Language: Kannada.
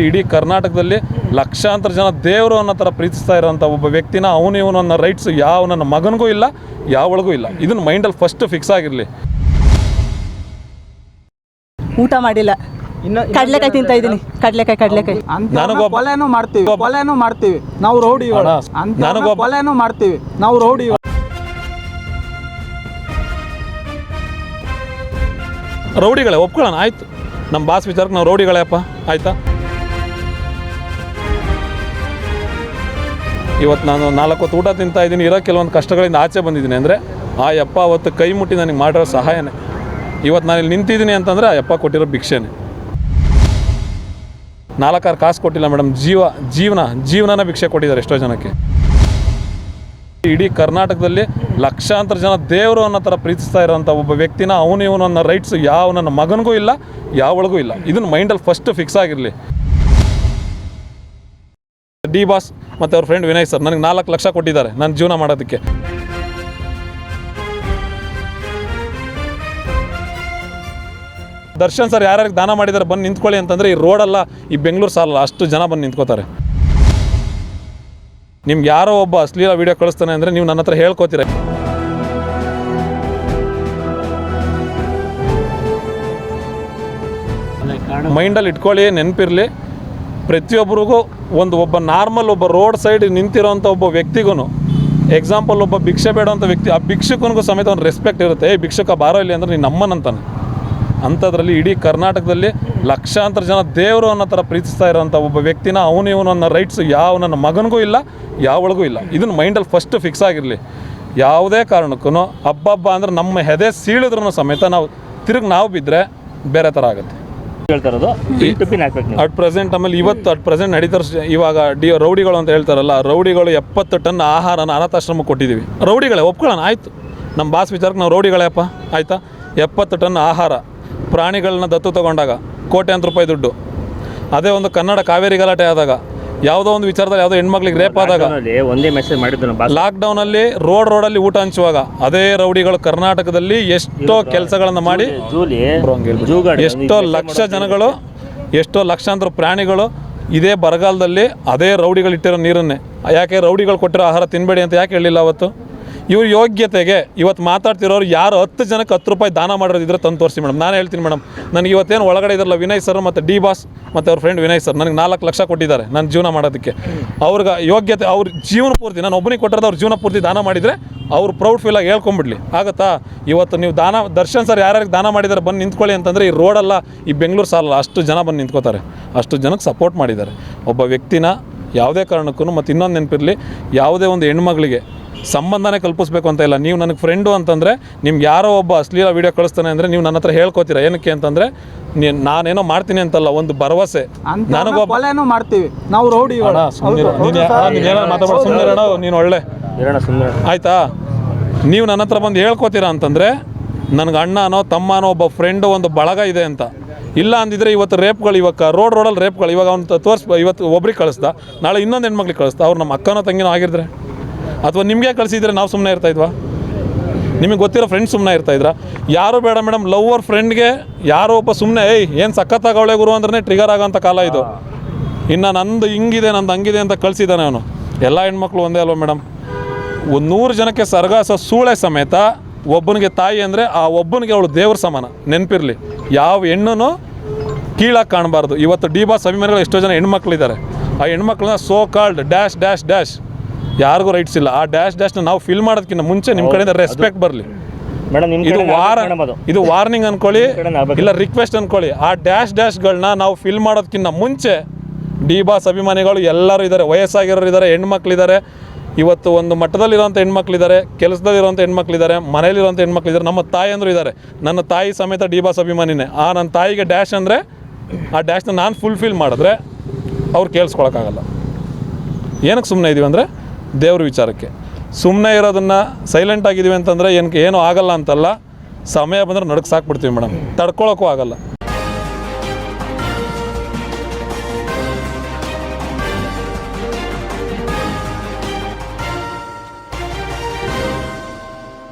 ಇಡೀ ಕರ್ನಾಟಕದಲ್ಲಿ ಲಕ್ಷಾಂತರ ಜನ ದೇವರು ಅನ್ನೋ ಥರ ಪ್ರೀತಿಸ್ತಾ ಇರೋಂಥ ಒಬ್ಬ ವ್ಯಕ್ತಿನ ಅವನು ಇವನು ಅನ್ನೋ ರೈಟ್ಸ್ ಯಾವ ನನ್ನ ಮಗನಿಗೂ ಇಲ್ಲ ಯಾವಳಿಗೂ ಇಲ್ಲ. ಇದನ್ನು ಮೈಂಡಲ್ಲಿ ಫಸ್ಟ್ ಫಿಕ್ಸ್ ಆಗಿರಲಿ. ಊಟ ಮಾಡಿಲ್ಲ. ಇನ್ನು ಕಡ್ಲೆಕಾಯಿ ತಿಂತಾ ಇದ್ದೀನಿ ಕಡ್ಲೆಕಾಯಿ ಕಡ್ಲೆಕಾಯಿ. ಅಂತ ನನಗೊಬ್ಬ- ಕೊಲೆನೂ ಮಾಡ್ತೀವಿ. ಕೊಲೆನೂ ಮಾಡ್ತೀವಿ. ನಾವು ನನಗೊಬ್ಬ- ಕೊಲೆನೂ ಮಾಡ್ತೀವಿ. ನಾವು ರೌಡಿಗಳು ರೌಡಿಗಳೇ ಒಪ್ಕೊಳ್ಳೋಣ ಆಯ್ತು. ನಮ್ಮ ಬಾಸ್ ವಿಚಾರಕ್ಕೆ ನಾವು ರೌಡಿಗಳೇಪ್ಪ ಆಯಿತಾ? ಇವತ್ತು ನಾನು ನಾಲ್ಕು ಹೊತ್ತು ಊಟ ತಿಂತಾ ಇದ್ದೀನಿ. ಇರೋ ಕೆಲವೊಂದು ಕಷ್ಟಗಳಿಂದ ಆಚೆ ಬಂದಿದ್ದೀನಿ. ಅಂದರೆ, ಆ ಯಪ್ಪ ಅವತ್ತು ಕೈ ಮುಟ್ಟಿ ನನಗೆ ಮಾಡಿರೋ ಸಹಾಯನೇ. ಇವತ್ತು ನಾನು ಇಲ್ಲಿ ನಿಂತಿದ್ದೀನಿ ಅಂತಂದರೆ ಆ ಯಪ್ಪ ಕೊಟ್ಟಿರೋ ಭಿಕ್ಷೆನೇ. ನಾಲ್ಕಾರು ಕಾಸು ಕೊಟ್ಟಿಲ್ಲ ಮೇಡಮ್. ಜೀವ, ಜೀವನ, ಜೀವನನ ಭಿಕ್ಷೆ ಕೊಟ್ಟಿದ್ದಾರೆ ಎಷ್ಟೋ ಜನಕ್ಕೆ. ಇಡೀ ಕರ್ನಾಟಕದಲ್ಲಿ ಲಕ್ಷಾಂತರ ಜನ ದೇವರು ಅನ್ನೋ ಥರ ಪ್ರೀತಿಸ್ತಾ ಇರೋಂಥ ಒಬ್ಬ ವ್ಯಕ್ತಿನ ಅವನು ಇವನು ಅನ್ನೋ ರೈಟ್ಸ್ ಯಾವ ನನ್ನ ಮಗನಿಗೂ ಇಲ್ಲ, ಯಾವಳಿಗೂ ಇಲ್ಲ. ಇದನ್ನು ಮೈಂಡಲ್ಲಿ ಫಸ್ಟ್ ಫಿಕ್ಸ್ ಆಗಿರಲಿ. ಡಿ ಬಾಸ್ ಮತ್ತು ಅವ್ರ ಫ್ರೆಂಡ್ ವಿನಯ್ ಸರ್ ನನಗೆ ನಾಲ್ಕು ಲಕ್ಷ ಕೊಟ್ಟಿದ್ದಾರೆ ನನ್ನ ಜೀವನ ಮಾಡೋದಕ್ಕೆ. ದರ್ಶನ್ ಸರ್ ಯಾರ್ಯಾರಿಗೆ ದಾನ ಮಾಡಿದ್ದಾರೆ ಬಂದು ನಿಂತ್ಕೊಳ್ಳಿ ಅಂತಂದರೆ ಈ ರೋಡಲ್ಲ ಈ ಬೆಂಗಳೂರು ಸಾಲಲ್ಲ ಅಷ್ಟು ಜನ ಬಂದು ನಿಂತ್ಕೋತಾರೆ. ನಿಮ್ಗೆ ಯಾರೋ ಒಬ್ಬ ಅಶ್ಲೀಲ ವೀಡಿಯೋ ಕಳಿಸ್ತಾನೆ ಅಂದರೆ ನೀವು ನನ್ನ ಹತ್ರ ಹೇಳ್ಕೊತೀರ. ಮೈಂಡಲ್ಲಿ ಇಟ್ಕೊಳ್ಳಿ ನೆನಪಿರಲಿ. ಪ್ರತಿಯೊಬ್ಬರಿಗೂ ಒಂದು ಒಬ್ಬ ನಾರ್ಮಲ್ ಒಬ್ಬ ರೋಡ್ ಸೈಡ್ ನಿಂತಿರೋಂಥ ಒಬ್ಬ ವ್ಯಕ್ತಿಗೂ ಎಕ್ಸಾಂಪಲ್ ಒಬ್ಬ ಭಿಕ್ಷೆ ಬೇಡೋಂಥ ವ್ಯಕ್ತಿ, ಆ ಭಿಕ್ಷಕನಿಗೂ ಸಮೇತ ಒಂದು ರೆಸ್ಪೆಕ್ಟ್ ಇರುತ್ತೆ. ಏ ಭಿಕ್ಷಕ ಬಾರೋ ಇಲ್ಲಿ ಅಂದರೆ ನೀನು ನಮ್ಮನಂತಾನೆ. ಅಂಥದ್ರಲ್ಲಿ ಇಡೀ ಕರ್ನಾಟಕದಲ್ಲಿ ಲಕ್ಷಾಂತರ ಜನ ದೇವರು ಅನ್ನೋ ಥರ ಪ್ರೀತಿಸ್ತಾ ಇರೋಂಥ ಒಬ್ಬ ವ್ಯಕ್ತಿನ ಅವನು ಇವನು ಅನ್ನೋ ರೈಟ್ಸ್ ಯಾವ ನನ್ನ ಮಗನಿಗೂ ಇಲ್ಲ, ಯಾವಳಿಗೂ ಇಲ್ಲ. ಇದನ್ನು ಮೈಂಡಲ್ಲಿ ಫಸ್ಟ್ ಫಿಕ್ಸ್ ಆಗಿರಲಿ. ಯಾವುದೇ ಕಾರಣಕ್ಕೂ ಹಬ್ಬ ಹಬ್ಬ ಅಂದ್ರೆ ನಮ್ಮ ಹೆದೆ ಸೀಳಿದ್ರೂ ಸಮೇತ ನಾವು ತಿರುಗಿ ನಾವು ಬಿದ್ದರೆ ಬೇರೆ ಥರ ಆಗುತ್ತೆ. ಹೇಳ್ತಾ ಇರೋದು. ಪಿನ್ ಟು ಪಿನ್ ಹಾಕ್ಬೇಕು ನೀವು. ಅಟ್ ಪ್ರೆಸೆಂಟ್ ಆಮೇಲೆ ಇವತ್ತು ಅಟ್ ಪ್ರೆಸೆಂಟ್ ನಡೀತಾರ ಇವಾಗ ಡಿ ರೌಡಿಗಳು ಅಂತ ಹೇಳ್ತಾರಲ್ಲ ರೌಡಿಗಳು ಎಪ್ಪತ್ತು ಟನ್ ಆಹಾರನ ಅನಾಥಾಶ್ರಮಕ್ಕೆ ಕೊಟ್ಟಿದ್ದೀವಿ. ರೌಡಿಗಳೇ ಒಪ್ಕೊಳ್ಳೋಣ ಆಯಿತು. ನಮ್ಮ ಬಾಸ್ ವಿಚಾರಕ್ಕೆ ನಾವು ರೌಡಿಗಳೇಪ್ಪ ಆಯಿತಾ? ಎಪ್ಪತ್ತು ಟನ್ ಆಹಾರ ಪ್ರಾಣಿಗಳನ್ನ ದತ್ತು ತಗೊಂಡಾಗ ಕೋಟ್ಯಾಂತರ ರೂಪಾಯಿ ದುಡ್ಡು. ಅದೇ ಒಂದು ಕನ್ನಡ ಕಾವೇರಿ ಗಲಾಟೆ ಆದಾಗ ಯಾವುದೋ ಒಂದು ವಿಚಾರದಲ್ಲಿ ಯಾವುದೋ ಹೆಣ್ಮಕ್ಳಿಗೆ ರೇಪ್ ಆದಾಗ ಒಂದೇ ಮೆಸೇಜ್ ಮಾಡಿದ್ರು ಲಾಕ್ಡೌನ್ ಅಲ್ಲಿ ರೋಡ್ ರೋಡ್ ಅಲ್ಲಿ ಊಟ ಹಂಚುವಾಗ ಅದೇ ರೌಡಿಗಳು ಕರ್ನಾಟಕದಲ್ಲಿ ಎಷ್ಟೋ ಕೆಲಸಗಳನ್ನು ಮಾಡಿ ಎಷ್ಟೋ ಲಕ್ಷ ಜನಗಳು ಎಷ್ಟೋ ಲಕ್ಷಾಂತರ ಪ್ರಾಣಿಗಳು ಇದೇ ಬರಗಾಲದಲ್ಲಿ ಅದೇ ರೌಡಿಗಳು ಇಟ್ಟಿರೋ ನೀರನ್ನೇ. ಯಾಕೆ ರೌಡಿಗಳು ಕೊಟ್ಟಿರೋ ಆಹಾರ ತಿನ್ಬೇಡಿ ಅಂತ ಯಾಕೆ ಹೇಳಿಲ್ಲ ಅವತ್ತು? ಇವ್ರ ಯೋಗ್ಯತೆಗೆ ಇವತ್ತು ಮಾತಾಡ್ತಿರೋರು ಯಾರು ಹತ್ತು ಜನಕ್ಕೆ ಹತ್ತು ರೂಪಾಯಿ ದಾನ ಮಾಡಿರೋದಿದ್ರೆ ತಂದು ತೋರಿಸಿ ಮೇಡಮ್. ನಾನು ಹೇಳ್ತೀನಿ ಮೇಡಮ್, ನನಗೆ ಇವತ್ತೇನು ಒಳಗಡೆ ಇದ್ರಲ್ಲ ವಿನಯ್ ಸರ್ ಮತ್ತು ಡಿ ಬಾಸ್ ಮತ್ತು ಅವ್ರ ಫ್ರೆಂಡ್ ವಿನಯ್ ಸರ್, ನನಗೆ ನಾಲ್ಕು ಲಕ್ಷ ಕೊಟ್ಟಿದ್ದಾರೆ ನನ್ನ ಜೀವನ ಮಾಡೋದಕ್ಕೆ. ಅವ್ರಿಗೆ ಯೋಗ್ಯತೆ, ಅವ್ರ ಜೀವನ ಪೂರ್ತಿ, ನಾನು ಒಬ್ಬನಿಗೆ ಕೊಟ್ಟಿರೋದು ಅವ್ರ ಜೀವನ ಪೂರ್ತಿ ದಾನ ಮಾಡಿದರೆ ಅವ್ರು ಪ್ರೌಡ್ ಫೀಲಾಗಿ ಹೇಳ್ಕೊಂಬಿಡ್ಲಿ. ಆಗುತ್ತಾ? ಇವತ್ತು ನೀವು ದಾನ, ದರ್ಶನ್ ಸರ್ ಯಾರ್ಯಾರಿಗೆ ದಾನ ಮಾಡಿದ್ದಾರೆ ಬಂದು ನಿಂತ್ಕೊಳ್ಳಿ ಅಂತಂದರೆ ಈ ರೋಡಲ್ಲ ಈ ಬೆಂಗಳೂರು ಸಾಲಲ್ಲ, ಅಷ್ಟು ಜನ ಬಂದು ನಿಂತ್ಕೋತಾರೆ. ಅಷ್ಟು ಜನಕ್ಕೆ ಸಪೋರ್ಟ್ ಮಾಡಿದ್ದಾರೆ. ಒಬ್ಬ ವ್ಯಕ್ತಿನ ಯಾವುದೇ ಕಾರಣಕ್ಕೂ ಮತ್ತು ಇನ್ನೊಂದು ನೆನಪಿರಲಿ, ಯಾವುದೇ ಒಂದು ಹೆಣ್ಮಗಳಿಗೆ ಸಂಬಂಧನೇ ಕಲ್ಪಿಸ್ಬೇಕು ಅಂತ ಇಲ್ಲ. ನೀವು ನನಗೆ ಫ್ರೆಂಡು ಅಂತಂದರೆ ನಿಮ್ಗೆ ಯಾರೋ ಒಬ್ಬ ಅಶ್ಲೀಲ ವೀಡಿಯೋ ಕಳಿಸ್ತಾನೆ ಅಂದರೆ ನೀವು ನನ್ನ ಹತ್ರ ಹೇಳ್ಕೋತೀರಾ? ಏನಕ್ಕೆ ಅಂತಂದರೆ ನೀನು ನಾನೇನೋ ಮಾಡ್ತೀನಿ ಅಂತಲ್ಲ ಒಂದು ಭರವಸೆ. ನನಗೊಬ್ಬ ಮಾಡ್ತೀವಿ. ನಾವು ಸುಮ್ಮನೆ ನೀನು ಒಳ್ಳೆ. ಆಯ್ತಾ ಸುಮ್ಮನೆ ಆಯಿತಾ? ನೀವು ನನ್ನ ಹತ್ರ ಬಂದು ಹೇಳ್ಕೋತೀರಾ ಅಂತಂದರೆ ನನಗೆ ಅಣ್ಣನೋ ತಮ್ಮನೋ ಒಬ್ಬ ಫ್ರೆಂಡು ಒಂದು ಬಳಗ ಇದೆ ಅಂತ. ಇಲ್ಲ ಅಂದಿದ್ರೆ ಇವತ್ತು ರೇಪ್ಗಳು ಇವಾಗ ರೋಡ್ ರೋಡಲ್ಲಿ ರೇಪ್ಗಳು ಇವಾಗ ಅವ್ನು ತೋರಿಸ್ ಇವತ್ತು ಒಬ್ರಿಗೆ ಕಳಿಸ್ದ. ನಾಳೆ ಇನ್ನೊಂದು ಹೆಣ್ಮಕ್ಳಿಗೆ ಕಳಿಸ್ದ. ಅವ್ರು ನಮ್ಮ ಅಕ್ಕನೋ ತಂಗಿನೋ ಆಗಿದ್ರೆ. ಅಥವಾ ನಿಮಗೆ ಕಳಿಸಿದ್ರೆ ನಾವು ಸುಮ್ಮನೆ ಇರ್ತಾ ಇದ್ವಾ? ನಿಮಗೆ ಗೊತ್ತಿರೋ ಫ್ರೆಂಡ್ ಸುಮ್ಮನೆ ಇರ್ತಾ ಇದ್ರ? ಯಾರು ಬೇಡ ಮೇಡಮ್ ಲವ್ವರ್ ಫ್ರೆಂಡ್ಗೆ ಯಾರೋ ಒಬ್ಬ ಸುಮ್ಮನೆ ಏಯ್, ಏನು ಸಖತ್ತಾಗವಳೆ ಗುರು ಅಂದ್ರೆ ಟ್ರಿಗರ್ ಆಗೋಂಥ ಕಾಲ ಇದು. ಇನ್ನು ನಂದು ಹಿಂಗಿದೆ, ನಂದು ಹಂಗಿದೆ ಅಂತ ಕಳಿಸಿದ್ದಾನೆ ಅವನು. ಎಲ್ಲ ಹೆಣ್ಮಕ್ಳು ಒಂದೇ ಅಲ್ವಾ ಮೇಡಮ್ ಒಂದು ನೂರು ಜನಕ್ಕೆ ಸರ್ಗಾಸ ಸೂಳೆ ಸಮೇತ ಒಬ್ಬನಿಗೆ ತಾಯಿ ಅಂದರೆ ಆ ಒಬ್ಬನಿಗೆ ಅವಳು ದೇವ್ರ ಸಮಾನ. ನೆನಪಿರಲಿ. ಯಾವ ಹೆಣ್ಣು ಕೀಳಾಗಿ ಕಾಣಬಾರ್ದು. ಇವತ್ತು ಡಿ ಬಾಸ್ ಅಭಿಮಾನಿಗಳು ಎಷ್ಟೋ ಜನ ಹೆಣ್ಮಕ್ಳಿದ್ದಾರೆ. ಆ ಹೆಣ್ಮಕ್ಳನ್ನ so called dash dash dash ಯಾರಿಗೂ ರೈಟ್ಸ್ ಇಲ್ಲ. ಆ ಡ್ಯಾಶ್ ಡ್ಯಾಶ್ನ ನಾವು ಫಿಲ್ ಮಾಡೋದಕ್ಕಿಂತ ಮುಂಚೆ ನಿಮ್ಮ ಕಡೆಯಿಂದ ರೆಸ್ಪೆಕ್ಟ್ ಬರಲಿ. ಇದು ವಾರ ಇದು ವಾರ್ನಿಂಗ್ ಅನ್ಕೊಳ್ಳಿ ಇಲ್ಲ ರಿಕ್ವೆಸ್ಟ್ ಅನ್ಕೊಳ್ಳಿ. ಆ ಡ್ಯಾಶ್ ಡ್ಯಾಶ್ಗಳನ್ನ ನಾವು ಫಿಲ್ ಮಾಡೋದಕ್ಕಿಂತ ಮುಂಚೆ ಡಿ ಬಾಸ್ ಅಭಿಮಾನಿಗಳು ಎಲ್ಲರೂ ಇದ್ದಾರೆ. ವಯಸ್ಸಾಗಿರೋರು ಇದ್ದಾರೆ ಹೆಣ್ಮಕ್ಳಿದ್ದಾರೆ. ಇವತ್ತು ಒಂದು ಮಟ್ಟದಲ್ಲಿರೋಂಥ ಹೆಣ್ಮಕ್ಳಿದ್ದಾರೆ ಕೆಲಸದಲ್ಲಿರೋಂಥ ಹೆಣ್ಮಕ್ಳಿದ್ದಾರೆ ಮನೇಲಿರೋಂಥ ಹೆಣ್ಮಕ್ಳಿದ್ದಾರೆ ನಮ್ಮ ತಾಯಿ ಅಂದರು ಇದ್ದಾರೆ. ನನ್ನ ತಾಯಿ ಸಮೇತ ಡಿ ಬಾಸ್ ಅಭಿಮಾನಿನೇ. ಆ ನನ್ನ ತಾಯಿಗೆ ಡ್ಯಾಶ್ ಅಂದರೆ ಆ ಡ್ಯಾಶ್ನ ನಾನು ಫುಲ್ಫಿಲ್ ಮಾಡಿದ್ರೆ ಅವ್ರು ಕೇಳಿಸ್ಕೊಳಕ್ಕಾಗಲ್ಲ. ಏನಕ್ಕೆ ಸುಮ್ಮನೆ ಇದೀವಿ ಅಂದರೆ ದೇವ್ರ ವಿಚಾರಕ್ಕೆ. ಸುಮ್ಮನೆ ಇರೋದನ್ನು ಸೈಲೆಂಟ್ ಆಗಿದ್ದೀವಿ ಅಂತಂದರೆ ಏನಕ್ಕೆ ಏನೂ ಆಗಲ್ಲ ಅಂತಲ್ಲ, ಸಮಯ ಬಂದರೆ ನಡಕ್ಕೆ ಸಾಕ್ಬಿಡ್ತೀವಿ ಮೇಡಮ್ ತಡ್ಕೊಳಕ್ಕೂ ಆಗಲ್ಲ.